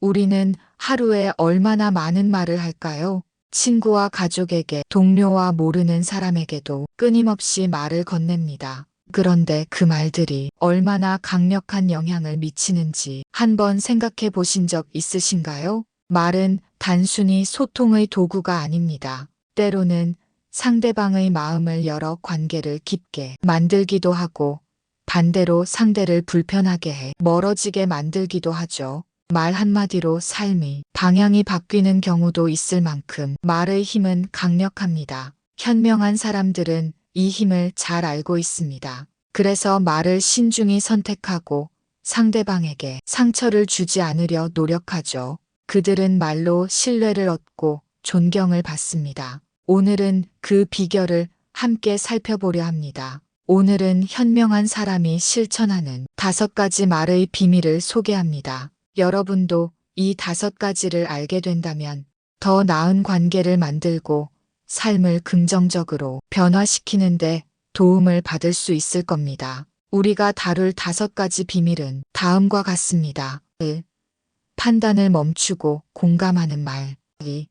우리는 하루에 얼마나 많은 말을 할까요? 친구와 가족에게, 동료와 모르는 사람에게도 끊임없이 말을 건넵니다. 그런데 그 말들이 얼마나 강력한 영향을 미치는지 한번 생각해 보신 적 있으신가요? 말은 단순히 소통의 도구가 아닙니다. 때로는 상대방의 마음을 열어 관계를 깊게 만들기도 하고 반대로 상대를 불편하게 해 멀어지게 만들기도 하죠. 말 한마디로 삶이 방향이 바뀌는 경우도 있을 만큼 말의 힘은 강력합니다. 현명한 사람들은 이 힘을 잘 알고 있습니다. 그래서 말을 신중히 선택하고 상대방에게 상처를 주지 않으려 노력하죠. 그들은 말로 신뢰를 얻고 존경을 받습니다. 오늘은 그 비결을 함께 살펴보려 합니다. 오늘은 현명한 사람이 실천하는 다섯 가지 말의 비밀을 소개합니다. 여러분도 이 다섯 가지를 알게 된다면 더 나은 관계를 만들고 삶을 긍정적으로 변화시키는데 도움을 받을 수 있을 겁니다. 우리가 다룰 다섯 가지 비밀은 다음과 같습니다. 1. 판단을 멈추고 공감하는 말. 2.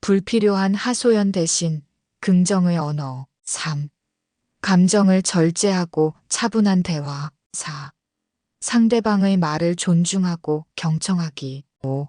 불필요한 하소연 대신 긍정의 언어. 3. 감정을 절제하고 차분한 대화. 4. 상대방의 말을 존중하고 경청하기. 5.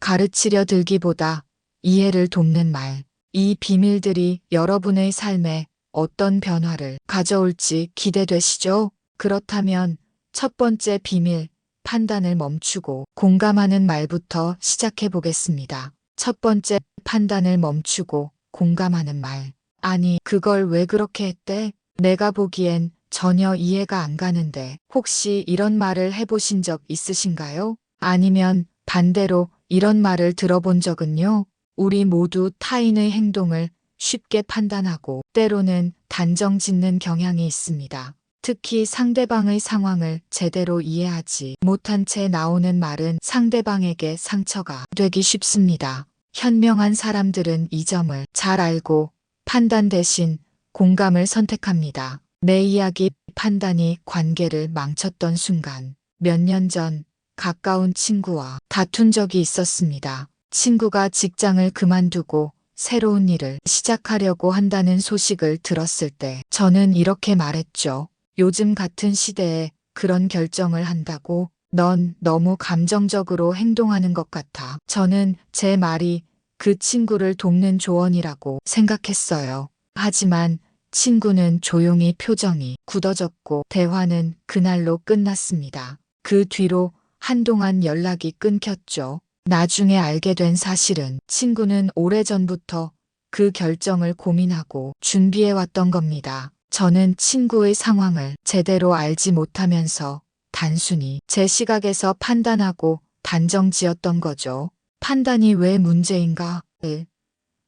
가르치려 들기보다 이해를 돕는 말. 이 비밀들이 여러분의 삶에 어떤 변화를 가져올지 기대되시죠? 그렇다면 첫 번째 비밀, 판단을 멈추고 공감하는 말부터 시작해 보겠습니다. 첫 번째, 판단을 멈추고 공감하는 말. 아니, 그걸 왜 그렇게 했대? 내가 보기엔 전혀 이해가 안 가는데 혹시 이런 말을 해보신 적 있으신가요? 아니면 반대로 이런 말을 들어본 적은요? 우리 모두 타인의 행동을 쉽게 판단하고 때로는 단정 짓는 경향이 있습니다. 특히 상대방의 상황을 제대로 이해하지 못한 채 나오는 말은 상대방에게 상처가 되기 쉽습니다. 현명한 사람들은 이 점을 잘 알고 판단 대신 공감을 선택합니다. 내 이야기 판단이 관계를 망쳤던 순간 몇 년 전 가까운 친구와 다툰 적이 있었습니다. 친구가 직장을 그만두고 새로운 일을 시작하려고 한다는 소식을 들었을 때 저는 이렇게 말했죠. 요즘 같은 시대에 그런 결정을 한다고 넌 너무 감정적으로 행동하는 것 같아. 저는 제 말이 그 친구를 돕는 조언이라고 생각했어요. 하지만 친구는 조용히 표정이 굳어졌고 대화는 그날로 끝났습니다. 그 뒤로 한동안 연락이 끊겼죠. 나중에 알게 된 사실은 친구는 오래전부터 그 결정을 고민하고 준비해 왔던 겁니다. 저는 친구의 상황을 제대로 알지 못하면서 단순히 제 시각에서 판단하고 단정 지었던 거죠. 판단이 왜 문제인가? 1.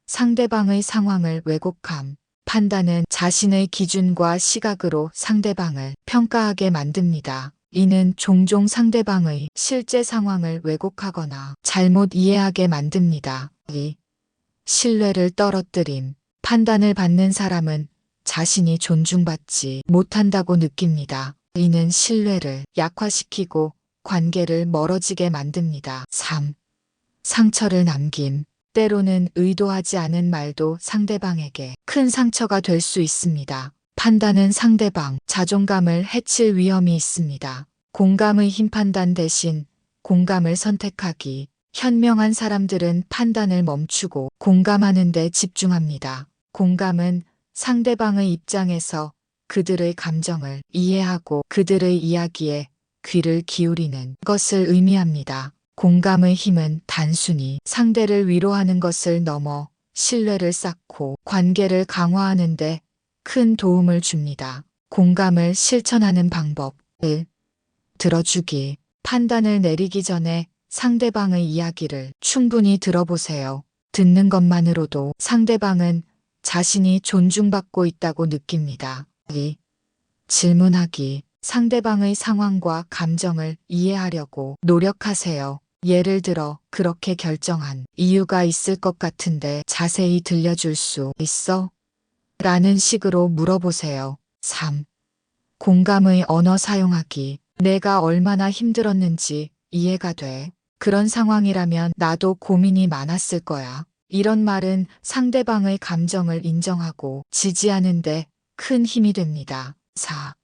상대방의 상황을 왜곡함. 판단은 자신의 기준과 시각으로 상대방을 평가하게 만듭니다. 이는 종종 상대방의 실제 상황을 왜곡하거나 잘못 이해하게 만듭니다. 2. 신뢰를 떨어뜨림. 판단을 받는 사람은 자신이 존중받지 못한다고 느낍니다. 이는 신뢰를 약화시키고 관계를 멀어지게 만듭니다. 3. 상처를 남김. 때로는 의도하지 않은 말도 상대방에게 큰 상처가 될 수 있습니다. 판단은 상대방 자존감을 해칠 위험이 있습니다. 공감의 힘 판단 대신 공감을 선택하기. 현명한 사람들은 판단을 멈추고 공감하는 데 집중합니다. 공감은 상대방의 입장에서 그들의 감정을 이해하고 그들의 이야기에 귀를 기울이는 것을 의미합니다. 공감의 힘은 단순히 상대를 위로하는 것을 넘어 신뢰를 쌓고 관계를 강화하는 데 큰 도움을 줍니다. 공감을 실천하는 방법 1. 들어주기. 판단을 내리기 전에 상대방의 이야기를 충분히 들어보세요. 듣는 것만으로도 상대방은 자신이 존중받고 있다고 느낍니다. 2. 질문하기. 상대방의 상황과 감정을 이해하려고 노력하세요. 예를 들어, 그렇게 결정한 이유가 있을 것 같은데 자세히 들려줄 수 있어? 라는 식으로 물어보세요. 3. 공감의 언어 사용하기. 내가 얼마나 힘들었는지 이해가 돼. 그런 상황이라면 나도 고민이 많았을 거야. 이런 말은 상대방의 감정을 인정하고 지지하는데 큰 힘이 됩니다. 4.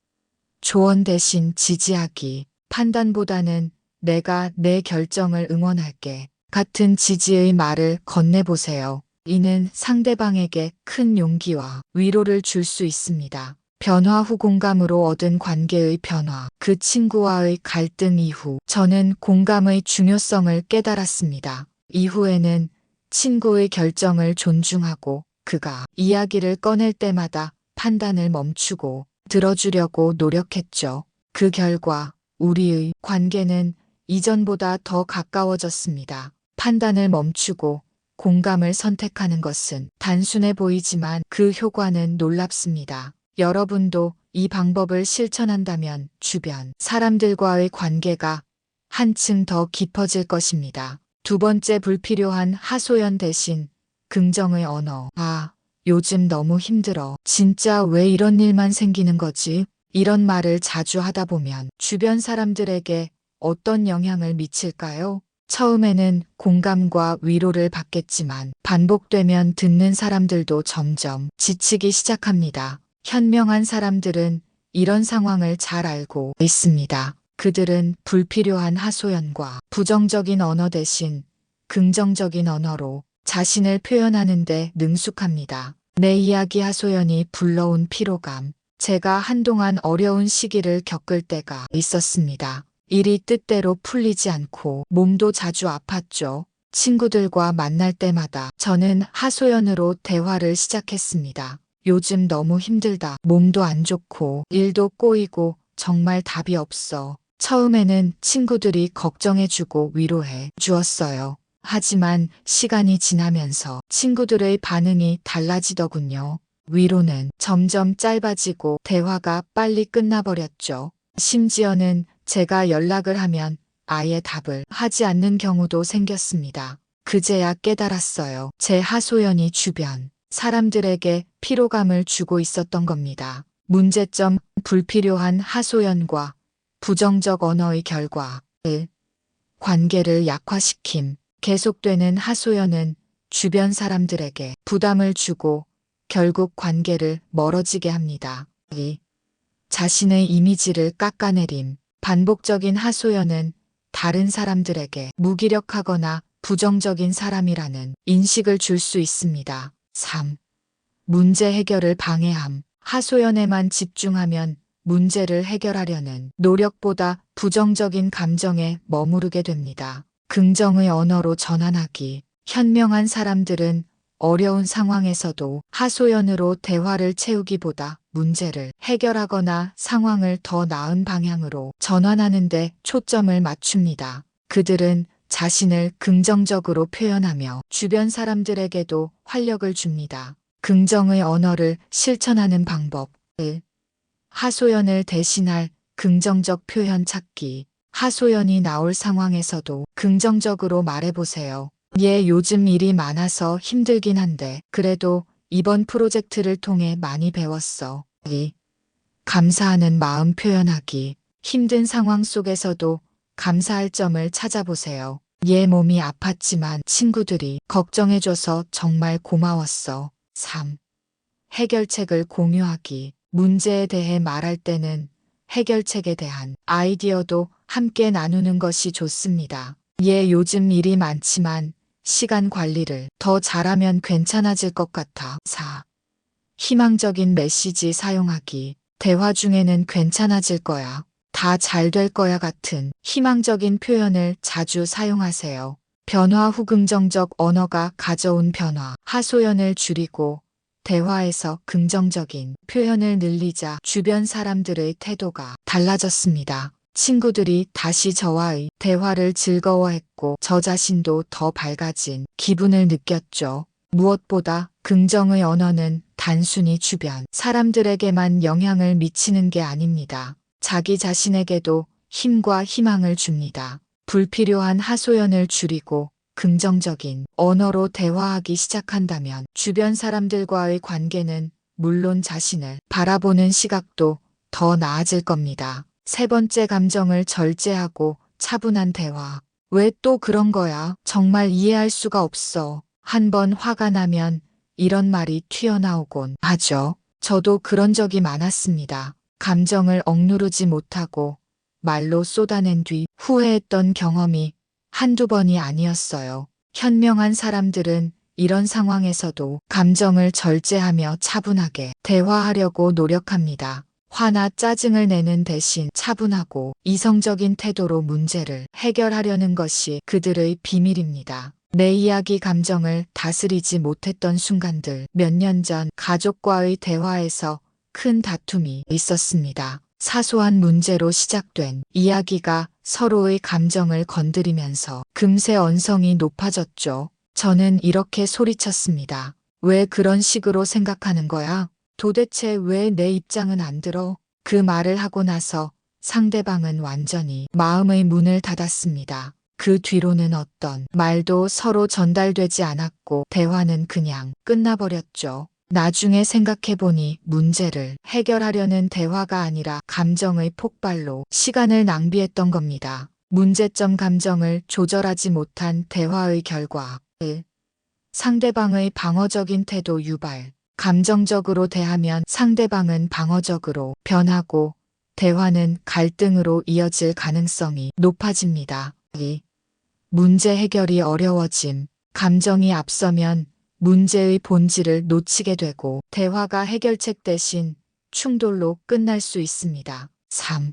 조언 대신 지지하기. 판단보다는 내가 내 결정을 응원할게. 같은 지지의 말을 건네보세요. 이는 상대방에게 큰 용기와 위로를 줄 수 있습니다. 변화 후 공감으로 얻은 관계의 변화, 그 친구와의 갈등 이후 저는 공감의 중요성을 깨달았습니다. 이후에는 친구의 결정을 존중하고 그가 이야기를 꺼낼 때마다 판단을 멈추고 들어주려고 노력했죠. 그 결과 우리의 관계는 이전보다 더 가까워졌습니다. 판단을 멈추고 공감을 선택하는 것은 단순해 보이지만 그 효과는 놀랍습니다. 여러분도 이 방법을 실천한다면 주변 사람들과의 관계가 한층 더 깊어질 것입니다. 두 번째 불필요한 하소연 대신 긍정의 언어. 아, 요즘 너무 힘들어. 진짜 왜 이런 일만 생기는 거지? 이런 말을 자주 하다 보면 주변 사람들에게 어떤 영향을 미칠까요? 처음에는 공감과 위로를 받겠지만 반복되면 듣는 사람들도 점점 지치기 시작합니다. 현명한 사람들은 이런 상황을 잘 알고 있습니다. 그들은 불필요한 하소연과 부정적인 언어 대신 긍정적인 언어로 자신을 표현하는데 능숙합니다. 내 이야기 하소연이 불러온 피로감. 제가 한동안 어려운 시기를 겪을 때가 있었습니다. 일이 뜻대로 풀리지 않고 몸도 자주 아팠죠. 친구들과 만날 때마다 저는 하소연으로 대화를 시작했습니다. 요즘 너무 힘들다. 몸도 안 좋고 일도 꼬이고 정말 답이 없어. 처음에는 친구들이 걱정해주고 위로해 주었어요. 하지만 시간이 지나면서 친구들의 반응이 달라지더군요. 위로는 점점 짧아지고 대화가 빨리 끝나버렸죠. 심지어는 제가 연락을 하면 아예 답을 하지 않는 경우도 생겼습니다. 그제야 깨달았어요. 제 하소연이 주변 사람들에게 피로감을 주고 있었던 겁니다. 문제점 불필요한 하소연과 부정적 언어의 결과 1. 관계를 약화시킴 계속되는 하소연은 주변 사람들에게 부담을 주고 결국 관계를 멀어지게 합니다. 2. 자신의 이미지를 깎아내림 반복적인 하소연은 다른 사람들에게 무기력하거나 부정적인 사람이라는 인식을 줄 수 있습니다. 3. 문제 해결을 방해함. 하소연에만 집중하면 문제를 해결하려는 노력보다 부정적인 감정에 머무르게 됩니다. 긍정의 언어로 전환하기. 현명한 사람들은 어려운 상황에서도 하소연으로 대화를 채우기보다 문제를 해결하거나 상황을 더 나은 방향으로 전환하는 데 초점을 맞춥니다. 그들은 자신을 긍정적으로 표현하며 주변 사람들에게도 활력을 줍니다. 긍정의 언어를 실천하는 방법 1. 하소연을 대신할 긍정적 표현 찾기. 하소연이 나올 상황에서도 긍정적으로 말해보세요. 예, 요즘 일이 많아서 힘들긴 한데, 그래도 이번 프로젝트를 통해 많이 배웠어. 2. 감사하는 마음 표현하기. 힘든 상황 속에서도 감사할 점을 찾아보세요. 얘 몸이 아팠지만 친구들이 걱정해줘서 정말 고마웠어. 3. 해결책을 공유하기. 문제에 대해 말할 때는 해결책에 대한 아이디어도 함께 나누는 것이 좋습니다. 얘 요즘 일이 많지만 시간 관리를 더 잘하면 괜찮아질 것 같아. 4. 희망적인 메시지 사용하기. 대화 중에는 괜찮아질 거야. 다 잘 될 거야 같은 희망적인 표현을 자주 사용하세요. 변화 후 긍정적 언어가 가져온 변화, 하소연을 줄이고 대화에서 긍정적인 표현을 늘리자 주변 사람들의 태도가 달라졌습니다. 친구들이 다시 저와의 대화를 즐거워했고 저 자신도 더 밝아진 기분을 느꼈죠. 무엇보다 긍정의 언어는 단순히 주변 사람들에게만 영향을 미치는 게 아닙니다. 자기 자신에게도 힘과 희망을 줍니다. 불필요한 하소연을 줄이고 긍정적인 언어로 대화하기 시작한다면 주변 사람들과의 관계는 물론 자신을 바라보는 시각도 더 나아질 겁니다. 세 번째 감정을 절제하고 차분한 대화. 왜 또 그런 거야? 정말 이해할 수가 없어. 한 번 화가 나면 이런 말이 튀어나오곤 하죠. 저도 그런 적이 많았습니다. 감정을 억누르지 못하고 말로 쏟아낸 뒤 후회했던 경험이 한두 번이 아니었어요. 현명한 사람들은 이런 상황에서도 감정을 절제하며 차분하게 대화하려고 노력합니다. 화나 짜증을 내는 대신 차분하고 이성적인 태도로 문제를 해결하려는 것이 그들의 비밀입니다. 내 이야기 감정을 다스리지 못했던 순간들 몇 년 전 가족과의 대화에서 큰 다툼이 있었습니다. 사소한 문제로 시작된 이야기가 서로의 감정을 건드리면서 금세 언성이 높아졌죠. 저는 이렇게 소리쳤습니다. 왜 그런 식으로 생각하는 거야? 도대체 왜 내 입장은 안 들어? 그 말을 하고 나서 상대방은 완전히 마음의 문을 닫았습니다. 그 뒤로는 어떤 말도 서로 전달되지 않았고 대화는 그냥 끝나버렸죠. 나중에 생각해보니 문제를 해결하려는 대화가 아니라 감정의 폭발로 시간을 낭비했던 겁니다. 문제점 감정을 조절하지 못한 대화의 결과 1. 상대방의 방어적인 태도 유발 감정적으로 대하면 상대방은 방어적으로 변하고 대화는 갈등으로 이어질 가능성이 높아집니다. 2. 문제 해결이 어려워짐 감정이 앞서면 문제의 본질을 놓치게 되고 대화가 해결책 대신 충돌로 끝날 수 있습니다. 3.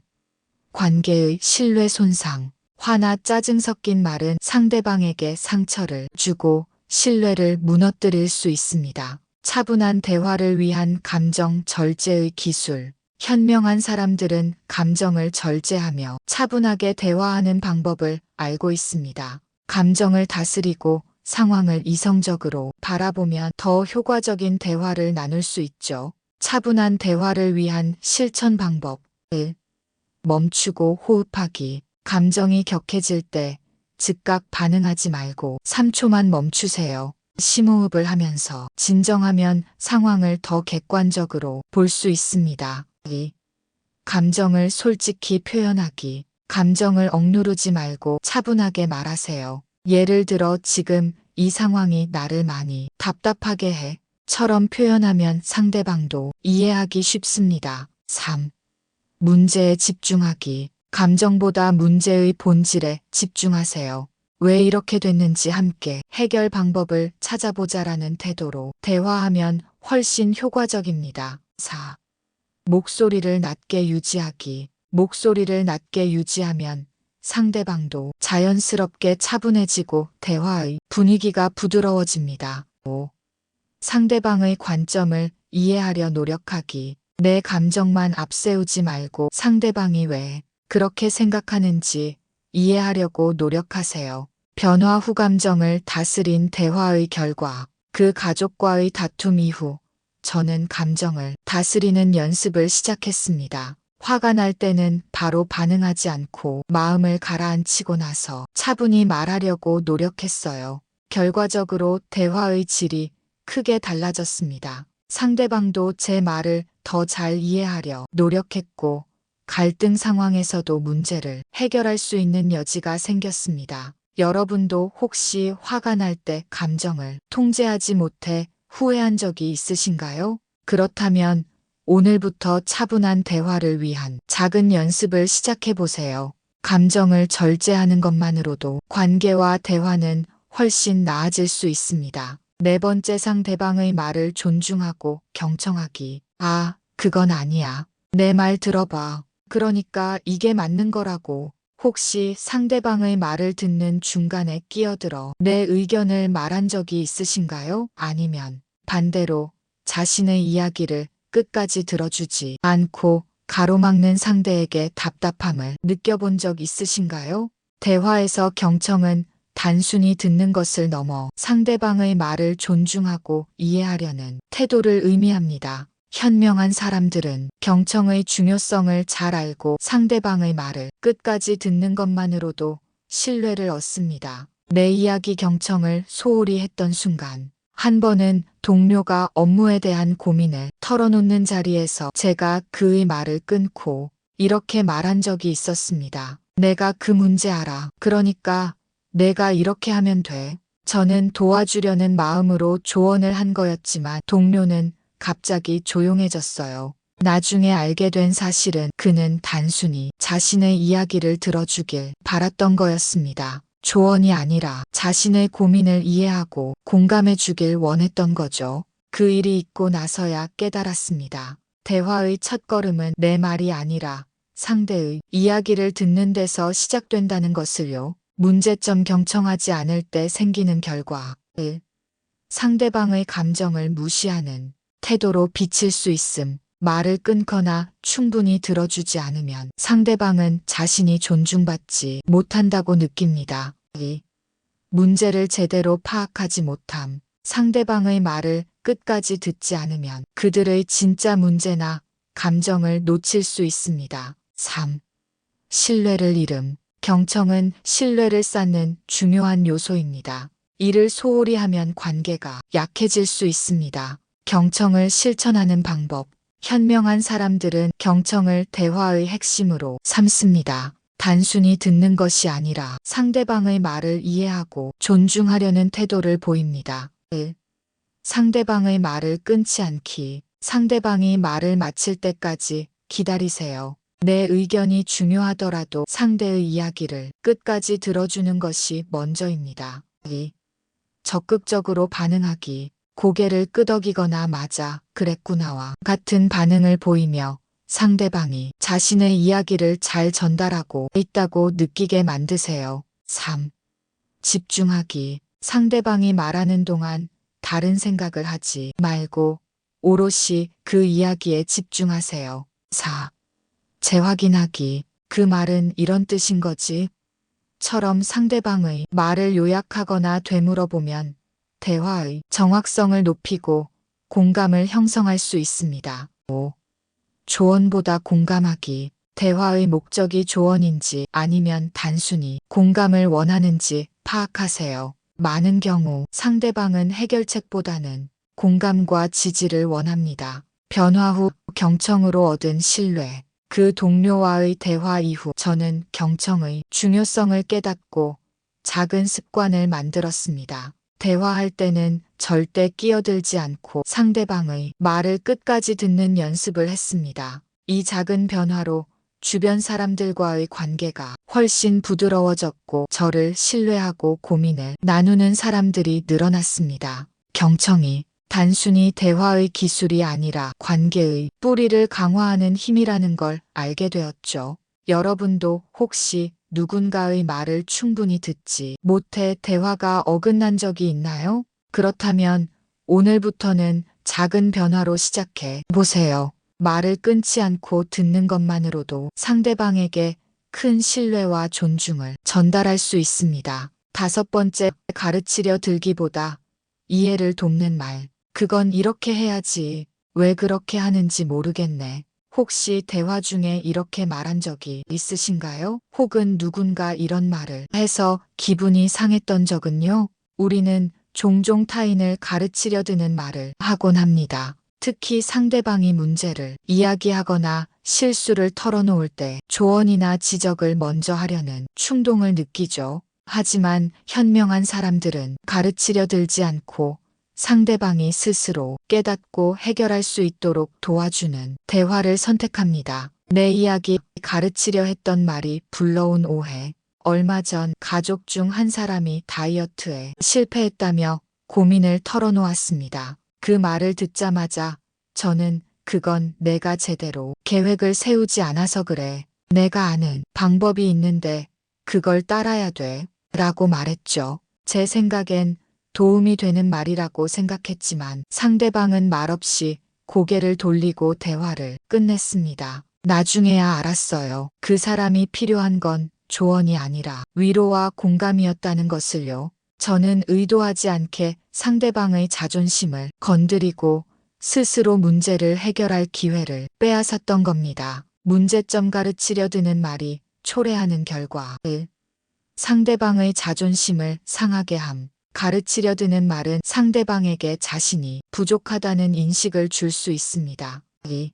관계의 신뢰 손상. 화나 짜증 섞인 말은 상대방에게 상처를 주고 신뢰를 무너뜨릴 수 있습니다. 차분한 대화를 위한 감정 절제의 기술. 현명한 사람들은 감정을 절제하며 차분하게 대화하는 방법을 알고 있습니다. 감정을 다스리고 상황을 이성적으로 바라보면 더 효과적인 대화를 나눌 수 있죠. 차분한 대화를 위한 실천 방법 1. 멈추고 호흡하기. 감정이 격해질 때 즉각 반응하지 말고 3초만 멈추세요. 심호흡을 하면서 진정하면 상황을 더 객관적으로 볼 수 있습니다. 2. 감정을 솔직히 표현하기. 감정을 억누르지 말고 차분하게 말하세요. 예를 들어 지금 이 상황이 나를 많이 답답하게 해. 처럼 표현하면 상대방도 이해하기 쉽습니다. 3. 문제에 집중하기. 감정보다 문제의 본질에 집중하세요. 왜 이렇게 됐는지 함께 해결 방법을 찾아보자라는 태도로 대화하면 훨씬 효과적입니다. 4. 목소리를 낮게 유지하기. 목소리를 낮게 유지하면 상대방도 자연스럽게 차분해지고 대화의 분위기가 부드러워집니다. 5. 상대방의 관점을 이해하려 노력하기. 내 감정만 앞세우지 말고 상대방이 왜 그렇게 생각하는지 이해하려고 노력하세요. 변화 후 감정을 다스린 대화의 결과 그 가족과의 다툼 이후 저는 감정을 다스리는 연습을 시작했습니다. 화가 날 때는 바로 반응하지 않고 마음을 가라앉히고 나서 차분히 말하려고 노력했어요. 결과적으로 대화의 질이 크게 달라졌습니다. 상대방도 제 말을 더 잘 이해하려 노력했고 갈등 상황에서도 문제를 해결할 수 있는 여지가 생겼습니다. 여러분도 혹시 화가 날 때 감정을 통제하지 못해 후회한 적이 있으신가요? 그렇다면 오늘부터 차분한 대화를 위한 작은 연습을 시작해 보세요. 감정을 절제하는 것만으로도 관계와 대화는 훨씬 나아질 수 있습니다. 네 번째 상대방의 말을 존중하고 경청하기. 아, 그건 아니야. 내 말 들어봐. 그러니까 이게 맞는 거라고. 혹시 상대방의 말을 듣는 중간에 끼어들어 내 의견을 말한 적이 있으신가요? 아니면 반대로 자신의 이야기를 끝까지 들어주지 않고 가로막는 상대에게 답답함을 느껴본 적 있으신가요? 대화에서 경청은 단순히 듣는 것을 넘어 상대방의 말을 존중하고 이해하려는 태도를 의미합니다. 현명한 사람들은 경청의 중요성을 잘 알고 상대방의 말을 끝까지 듣는 것만으로도 신뢰를 얻습니다. 내 이야기 경청을 소홀히 했던 순간 한 번은 동료가 업무에 대한 고민을 털어놓는 자리에서 제가 그의 말을 끊고 이렇게 말한 적이 있었습니다. 내가 그 문제 알아. 그러니까 내가 이렇게 하면 돼. 저는 도와주려는 마음으로 조언을 한 거였지만 동료는 갑자기 조용해졌어요. 나중에 알게 된 사실은 그는 단순히 자신의 이야기를 들어주길 바랐던 거였습니다. 조언이 아니라 자신의 고민을 이해하고 공감해 주길 원했던 거죠. 그 일이 있고 나서야 깨달았습니다. 대화의 첫걸음은 내 말이 아니라 상대의 이야기를 듣는 데서 시작된다는 것을요. 문제점 경청하지 않을 때 생기는 결과 1. 상대방의 감정을 무시하는 태도로 비칠 수 있음. 말을 끊거나 충분히 들어주지 않으면 상대방은 자신이 존중받지 못한다고 느낍니다. 2. 문제를 제대로 파악하지 못함. 상대방의 말을 끝까지 듣지 않으면 그들의 진짜 문제나 감정을 놓칠 수 있습니다. 3. 신뢰를 잃음. 경청은 신뢰를 쌓는 중요한 요소입니다. 이를 소홀히 하면 관계가 약해질 수 있습니다. 경청을 실천하는 방법. 현명한 사람들은 경청을 대화의 핵심으로 삼습니다. 단순히 듣는 것이 아니라 상대방의 말을 이해하고 존중하려는 태도를 보입니다. 1. 상대방의 말을 끊지 않기. 상대방이 말을 마칠 때까지 기다리세요. 내 의견이 중요하더라도 상대의 이야기를 끝까지 들어주는 것이 먼저입니다. 2. 적극적으로 반응하기. 고개를 끄덕이거나 맞아, 그랬구나와 같은 반응을 보이며 상대방이 자신의 이야기를 잘 전달하고 있다고 느끼게 만드세요. 3. 집중하기. 상대방이 말하는 동안 다른 생각을 하지 말고 오롯이 그 이야기에 집중하세요. 4. 재확인하기. 그 말은 이런 뜻인 거지. 처럼 상대방의 말을 요약하거나 되물어보면 대화의 정확성을 높이고 공감을 형성할 수 있습니다. 5. 조언보다 공감하기. 대화의 목적이 조언인지 아니면 단순히 공감을 원하는지 파악하세요. 많은 경우 상대방은 해결책보다는 공감과 지지를 원합니다. 변화 후 경청으로 얻은 신뢰. 그 동료와의 대화 이후 저는 경청의 중요성을 깨닫고 작은 습관을 만들었습니다. 대화할 때는 절대 끼어들지 않고 상대방의 말을 끝까지 듣는 연습을 했습니다. 이 작은 변화로 주변 사람들과의 관계가 훨씬 부드러워졌고 저를 신뢰하고 고민을 나누는 사람들이 늘어났습니다. 경청이 단순히 대화의 기술이 아니라 관계의 뿌리를 강화하는 힘이라는 걸 알게 되었죠. 여러분도 혹시 누군가의 말을 충분히 듣지 못해 대화가 어긋난 적이 있나요? 그렇다면 오늘부터는 작은 변화로 시작해 보세요. 말을 끊지 않고 듣는 것만으로도 상대방에게 큰 신뢰와 존중을 전달할 수 있습니다. 다섯 번째, 가르치려 들기보다 이해를 돕는 말. 그건 이렇게 해야지. 왜 그렇게 하는지 모르겠네. 혹시 대화 중에 이렇게 말한 적이 있으신가요? 혹은 누군가 이런 말을 해서 기분이 상했던 적은요? 우리는 종종 타인을 가르치려 드는 말을 하곤 합니다. 특히 상대방이 문제를 이야기하거나 실수를 털어놓을 때 조언이나 지적을 먼저 하려는 충동을 느끼죠. 하지만 현명한 사람들은 가르치려 들지 않고 상대방이 스스로 깨닫고 해결할 수 있도록 도와주는 대화를 선택합니다. 내 이야기 가르치려 했던 말이 불러온 오해. 얼마 전 가족 중 한 사람이 다이어트에 실패했다며 고민을 털어놓았습니다. 그 말을 듣자마자 저는 그건 내가 제대로 계획을 세우지 않아서 그래. 내가 아는 방법이 있는데 그걸 따라야 돼. 라고 말했죠. 제 생각엔 도움이 되는 말이라고 생각했지만 상대방은 말없이 고개를 돌리고 대화를 끝냈습니다. 나중에야 알았어요. 그 사람이 필요한 건 조언이 아니라 위로와 공감이었다는 것을요. 저는 의도하지 않게 상대방의 자존심을 건드리고 스스로 문제를 해결할 기회를 빼앗았던 겁니다. 문제점 가르치려 드는 말이 초래하는 결과 1. 상대방의 자존심을 상하게 함. 가르치려 드는 말은 상대방에게 자신이 부족하다는 인식을 줄 수 있습니다. 2.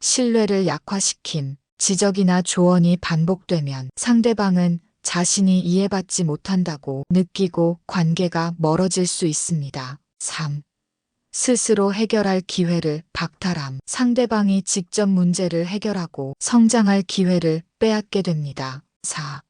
신뢰를 약화시킴. 지적이나 조언이 반복되면 상대방은 자신이 이해받지 못한다고 느끼고 관계가 멀어질 수 있습니다. 3. 스스로 해결할 기회를 박탈함. 상대방이 직접 문제를 해결하고 성장할 기회를 빼앗게 됩니다. 4.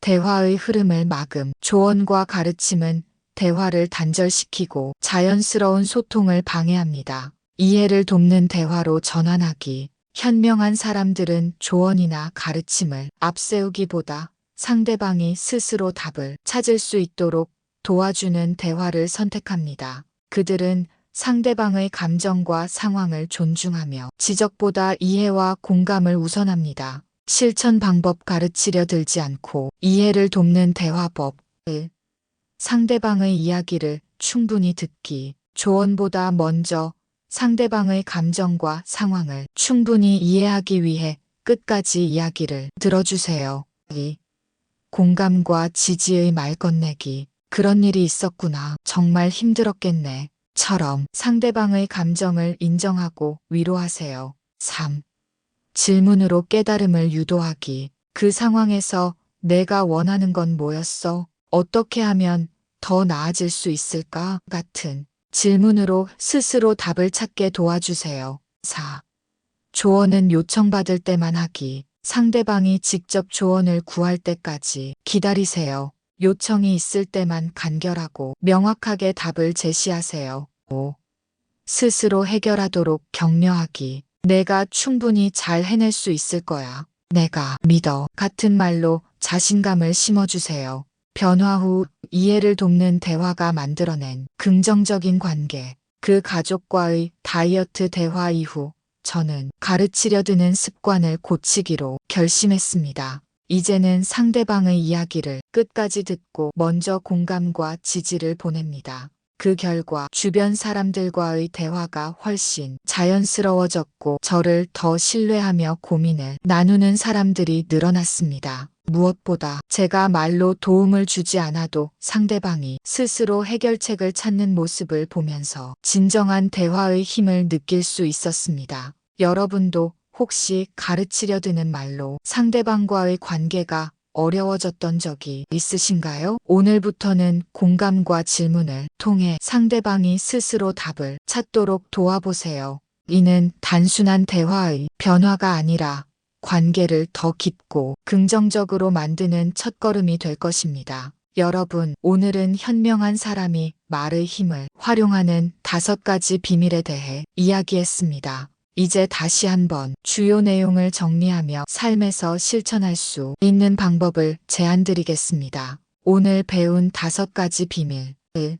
대화의 흐름을 막음. 조언과 가르침은 대화를 단절시키고 자연스러운 소통을 방해합니다. 이해를 돕는 대화로 전환하기. 현명한 사람들은 조언이나 가르침을 앞세우기보다 상대방이 스스로 답을 찾을 수 있도록 도와주는 대화를 선택합니다. 그들은 상대방의 감정과 상황을 존중하며 지적보다 이해와 공감을 우선합니다. 실천 방법 가르치려 들지 않고 이해를 돕는 대화법. 1. 상대방의 이야기를 충분히 듣기. 조언보다 먼저 상대방의 감정과 상황을 충분히 이해하기 위해 끝까지 이야기를 들어주세요. 2. 공감과 지지의 말 건네기. 그런 일이 있었구나. 정말 힘들었겠네. 처럼 상대방의 감정을 인정하고 위로하세요. 3. 질문으로 깨달음을 유도하기. 그 상황에서 내가 원하는 건 뭐였어? 어떻게 하면 더 나아질 수 있을까? 같은 질문으로 스스로 답을 찾게 도와주세요. 4. 조언은 요청받을 때만 하기. 상대방이 직접 조언을 구할 때까지 기다리세요. 요청이 있을 때만 간결하고 명확하게 답을 제시하세요. 5. 스스로 해결하도록 격려하기. 내가 충분히 잘 해낼 수 있을 거야. 내가 믿어. 같은 말로 자신감을 심어주세요. 변화 후 이해를 돕는 대화가 만들어낸 긍정적인 관계. 그 가족과의 다이어트 대화 이후 저는 가르치려 드는 습관을 고치기로 결심했습니다. 이제는 상대방의 이야기를 끝까지 듣고 먼저 공감과 지지를 보냅니다. 그 결과 주변 사람들과의 대화가 훨씬 자연스러워졌고 저를 더 신뢰하며 고민을 나누는 사람들이 늘어났습니다. 무엇보다 제가 말로 도움을 주지 않아도 상대방이 스스로 해결책을 찾는 모습을 보면서 진정한 대화의 힘을 느낄 수 있었습니다. 여러분도 혹시 가르치려 드는 말로 상대방과의 관계가 어려워졌던 적이 있으신가요? 오늘부터는 공감과 질문을 통해 상대방이 스스로 답을 찾도록 도와보세요. 이는 단순한 대화의 변화가 아니라 관계를 더 깊고 긍정적으로 만드는 첫걸음이 될 것입니다. 여러분, 오늘은 현명한 사람이 말의 힘을 활용하는 다섯 가지 비밀에 대해 이야기했습니다. 이제 다시 한번 주요 내용을 정리하며 삶에서 실천할 수 있는 방법을 제안 드리겠습니다. 오늘 배운 다섯 가지 비밀. 1.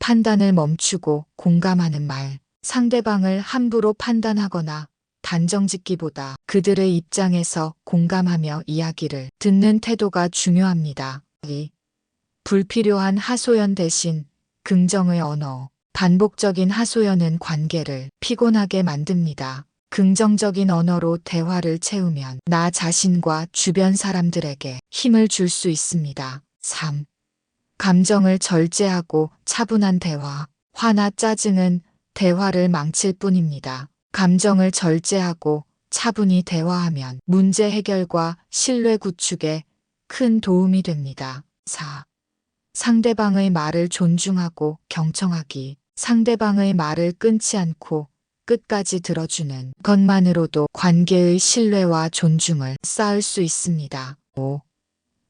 판단을 멈추고 공감하는 말. 상대방을 함부로 판단하거나 단정 짓기보다 그들의 입장에서 공감하며 이야기를 듣는 태도가 중요합니다. 2. 불필요한 하소연 대신 긍정의 언어. 반복적인 하소연은 관계를 피곤하게 만듭니다. 긍정적인 언어로 대화를 채우면 나 자신과 주변 사람들에게 힘을 줄 수 있습니다. 3. 감정을 절제하고 차분한 대화. 화나 짜증은 대화를 망칠 뿐입니다. 감정을 절제하고 차분히 대화하면 문제 해결과 신뢰 구축에 큰 도움이 됩니다. 4. 상대방의 말을 존중하고 경청하기. 상대방의 말을 끊지 않고 끝까지 들어주는 것만으로도 관계의 신뢰와 존중을 쌓을 수 있습니다. 5.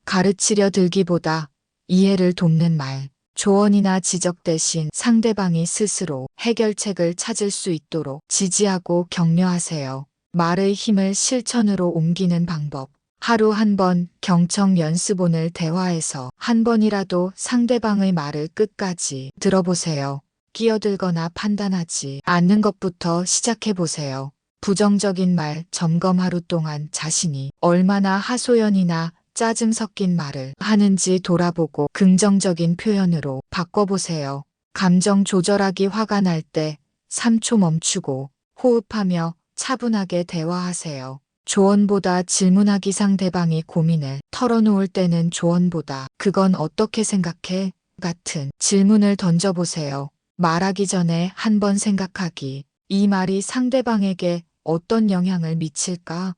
가르치려 들기보다 이해를 돕는 말. 조언이나 지적 대신 상대방이 스스로 해결책을 찾을 수 있도록 지지하고 격려하세요. 말의 힘을 실천으로 옮기는 방법. 하루 한 번 경청 연습 오늘 대화에서 한 번이라도 상대방의 말을 끝까지 들어보세요. 끼어들거나 판단하지 않는 것부터 시작해 보세요. 부정적인 말 점검 하루 동안 자신이 얼마나 하소연이나 짜증 섞인 말을 하는지 돌아보고 긍정적인 표현으로 바꿔보세요. 감정 조절하기 화가 날 때 3초 멈추고 호흡하며 차분하게 대화하세요. 조언보다 질문하기 상대방이 고민을 털어놓을 때는 조언보다 그건 어떻게 생각해? 같은 질문을 던져보세요. 말하기 전에 한 번 생각하기. 이 말이 상대방에게 어떤 영향을 미칠까?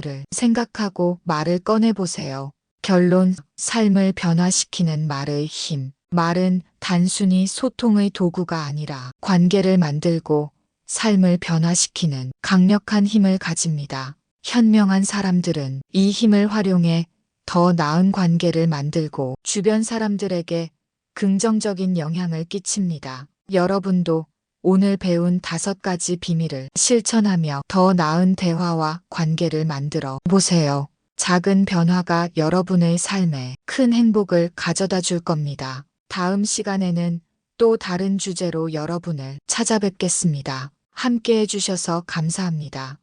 를 생각하고 말을 꺼내보세요. 결론, 삶을 변화시키는 말의 힘. 말은 단순히 소통의 도구가 아니라 관계를 만들고 삶을 변화시키는 강력한 힘을 가집니다. 현명한 사람들은 이 힘을 활용해 더 나은 관계를 만들고 주변 사람들에게 긍정적인 영향을 끼칩니다. 여러분도 오늘 배운 다섯 가지 비밀을 실천하며 더 나은 대화와 관계를 만들어 보세요. 작은 변화가 여러분의 삶에 큰 행복을 가져다 줄 겁니다. 다음 시간에는 또 다른 주제로 여러분을 찾아뵙겠습니다. 함께 해주셔서 감사합니다.